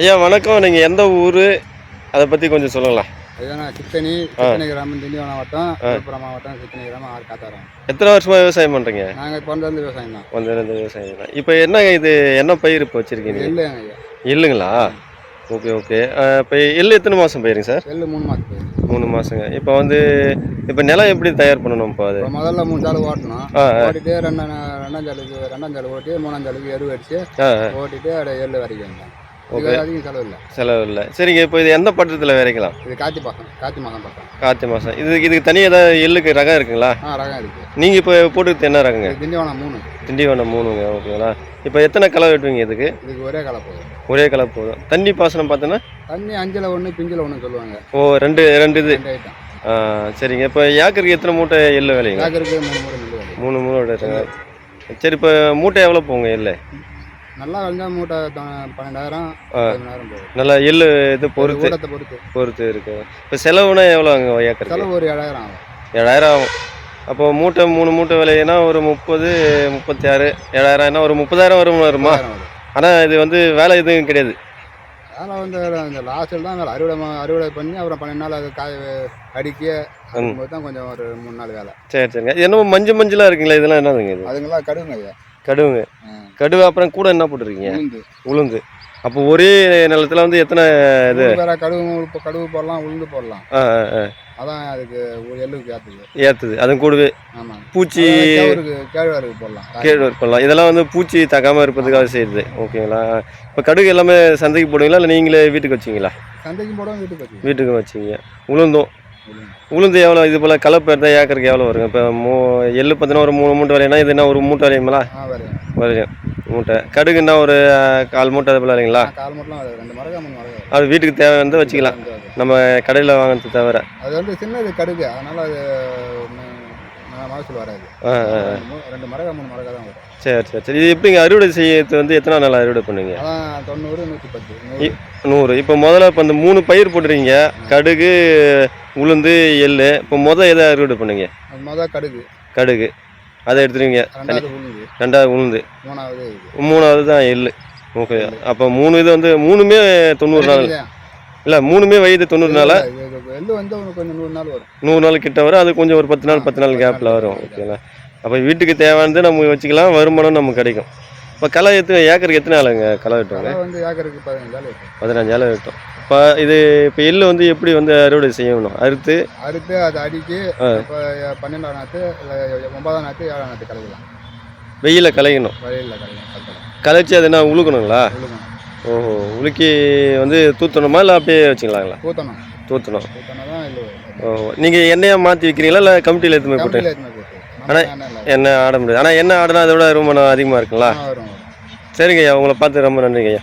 ஐயா வணக்கம். நீங்கள் எந்த ஊர்? அதை பற்றி கொஞ்சம் சொல்லுங்களேன். அதுதான் சித்தனி சித்தனி கிராமம் திண்டிவனம் மாவட்டம் விழுப்புரம் மாவட்டம் சித்தனி கிராமம் ஆறு காத்தாரம். எத்தனை வருஷமாக விவசாயம் பண்ணுறீங்க நாங்கள் பிறந்தது விவசாயம் தான். ரெண்டு விவசாயம் தான். இப்போ என்ன இது என்ன பயிர் இப்போ வச்சுருக்கீங்க? எள்ளுங்க ஐயா. இல்லைங்களா ஓகே ஓகே. இப்போ எள்ளு எத்தனை மாதம் பயிருங்க சார்? எள்ளு மூணு மாதத்துக்கு மூணு மாதங்க இப்போ வந்து இப்போ நிலம் எப்படி தயார் பண்ணணும் இப்போ அது? முதல்ல மூணு சாலு ஓட்டணும். ஓட்டிட்டு ரெண்டாம் ரெண்டாம் சாலுக்கு ரெண்டாம் சாலு ஓட்டி மூணாம் சாலுக்கு எரு அடிச்சு ஓட்டிட்டு அப்படியே எள்ளு வரைக்கும் இது அதிகம் செலவு இல்லை செலவு இல்லை சரிங்க இப்போ இது எந்த பட்டத்தில் விதைக்கலாம்? இது காத்தி பக்கம் காத்தி மகம் பக்கம் கார்த்திகை மாதம். இது இதுக்கு தனி ஏதாவது எள்ளுக்கு ரகம் இருக்குங்களா? ஆ ரகம் இருக்குது நீங்கள் இப்போ போட்டுக்கிறது என்ன ரகங்க? திண்டிவனம் மூணு. திண்டிவனம் மூணுங்க ஓகேங்களா? இப்போ எத்தனை களை வெட்டுவீங்க இதுக்கு? இதுக்கு ஒரே களை போதும். ஒரே களை போதும். தண்ணி பாசனம் பார்த்தோன்னா? தண்ணி அஞ்சில் ஒன்று பிஞ்சில் ஒன்று சொல்லுவாங்க. ஓ ரெண்டு ரெண்டு இது. ஆ, சரிங்க. இப்போ ஏக்கருக்கு எத்தனை மூட்டை எள்ளு விளையுங்க? ஏக்கருக்கு மூணு மூணு. மூணு மூணு சரி இப்போ மூட்டை எவ்வளோ போங்க எள்ளு? நல்லா விளைஞ்சா மூட்டை பன்னெண்டாயிரம் பதிமூணாயிரம் போகும் நல்லா எள்ளு இது பொறுத்து. பொறுத்து. பொறுத்து இருக்கு. இப்போ செலவுனா எவ்வளோ அங்கே ஏக்கருக்கு? செலவு ஒரு ஏழாயிரம் ஆகும். ஏழாயிரம். ஆகும் அப்போ மூட்டை மூணு மூட்டை விலையினா ஒரு முப்பது முப்பத்தி ஆறு ஏழாயிரம்னா ஒரு முப்பதாயிரம் வரும் வருமா? வரும். ஆனால் இது வந்து வேலை எதுவும் கிடையாது. அதனால் வந்து இந்த லாஸ்ட்டில் தான் வேலை. அறுவடை ம- அறுவடை பண்ணி அப்புறம் பன்னெண்டு நாள் அது காய அடிக்க அதுக்கும்போது தான் கொஞ்சம் ஒரு மூணு நாள் வேலை. சரி சரிங்க. இது என்னமோ மஞ்சள் மஞ்சளாக இருக்குங்களா இதெல்லாம் என்னதுங்க இது? அதுங்கெல்லாம் கடுங்க ஐயா கடுவுங்க. கடுவு அப்புறம் கூட என்ன போட்டிருக்கீங்க? உளுந்து. அப்போ ஒரே நிலத்துல வந்து எத்தனை இது? வேற கடுகு இப்போ கடுகு போடலாம் உளுந்து போடலாம். அதான் அதுக்கு ஒரு எள்ளுக்கு ஏற்றுது ஏற்றுது அதுவும் கூடவே ஆமாம் பூச்சி கேழ்வரகு போடலாம். கேழ்வரகு பண்ணலாம் இதெல்லாம் வந்து பூச்சி தாக்காமல் இருப்பதுக்காக செய்யுது. ஓகேங்களா? இப்போ கடுகு எல்லாமே சந்தைக்கு போடுவீங்களா? இல்லை நீங்களே வீட்டுக்கு வச்சிங்களா? சந்தைக்கும் போடுவோம் வீட்டுக்கு வச்சு வீட்டுக்கு வச்சிங்க. உளுந்தும். உளுந்து எவ்வளோ இது போல் கலப்பு இருந்தால் ஏக்கருக்கு எவ்வளோ வருங்க இப்போ மூ எள்ளு பார்த்தீங்கன்னா ஒரு மூணு மூட்டை விலைனா இது என்ன ஒரு மூட்டை விலையுங்களா வரையும். மூட்டை. கடுகுன்னா ஒரு கால் மூட்டை அது போல் இல்லைங்களா மட்டும் அது வீட்டுக்கு தேவை வந்து வச்சுக்கலாம். நம்ம கடையில் வாங்குறது தவிர. அது வந்து சின்னது கடுகு. அதனால அது மகசூல் வராது. ரெண்டு மூ- ரெண்டு மரக்கா மூணு மரக்கா தான் வரும். சரி சரி சரி. இது எப்படிங்க? அறுவடை செய்யறது வந்து எத்தனை நாள் அறுவடை பண்ணுவீங்க? தொண்ணூறு நூற்றி பத்து. நூறு. இப்போ முதல்ல இப்போ இந்த மூணு பயிர் போட்டுறீங்க கடுகு உளுந்து எள்ளு. இப்போ முதல் எதை அறுவடை பண்ணுங்க மொதல் கடுகு. கடுகு. அதை எடுத்துருவீங்க? ரெண்டாவது உளுந்து. மூணாவது மூணாவது தான் எள்ளு. ஓகே. அப்போ மூணு இது வந்து மூணுமே தொண்ணூறு நாள்? இல்லை மூணுமே வயது தொண்ணூறு நாள் எள்ளு வந்து உனக்கு கொஞ்சம் நூறு நாள் வரும். நூறு நாள் கிட்ட வரும். அது கொஞ்சம் ஒரு பத்து நாள் பத்து நாள் கேப்பில் வரும். ஓகேங்களா அப்போ வீட்டுக்கு தேவையானது நம்ம வச்சுக்கலாம். வருமானம் நமக்கு கிடைக்கும். இப்போ களை எத்தனை ஏக்கருக்கு எத்தனை ஆளுங்க களை வெட்டுவாங்க? வந்து ஏக்கருக்கு பதினஞ்சாள் இருக்கும் பதினஞ்சாயிரம் வெட்டும். இப்போ இது இப்போ எள்ளு வந்து எப்படி வந்து அறுவடை செய்யணும்? அறுத்து? அறுத்து அதை அடிக்கி. இப்போ பன்னெண்டாம் நாற்று இல்லை ஒன்பதாம் நாற்று ஏழாம் நாற்று கலைக்கலாம் வெயில களையணும். வயலில் கலக்கலாம் களைச்சி அது என்ன உழுக்கணுங்களா? உழுகணும் ஓஹோ. உலுக்கி வந்து தூத்தணுமா இல்லை அப்படியே வச்சுக்கலாங்களா? ஊற்றணும் தூத்தணும். நீங்கள் எண்ணெயாக மாற்றி விற்கிறீங்களா இல்லை கமிட்டியில் போய் போட்டு? கம்பியில் எடுத்துன்னு போய் போட்டு. நம்ம ஆனா- எண்ணெய் இல்லை. எண்ணெய் ஆட முடியாது. ஆனால் எண்ணெய் ஆடினா அதை விட ரொம்ப அதிகமாக இருக்குங்களா? சரிங்க ஐயா உங்களை பார்த்து ரொம்ப நன்றிங்க ஐயா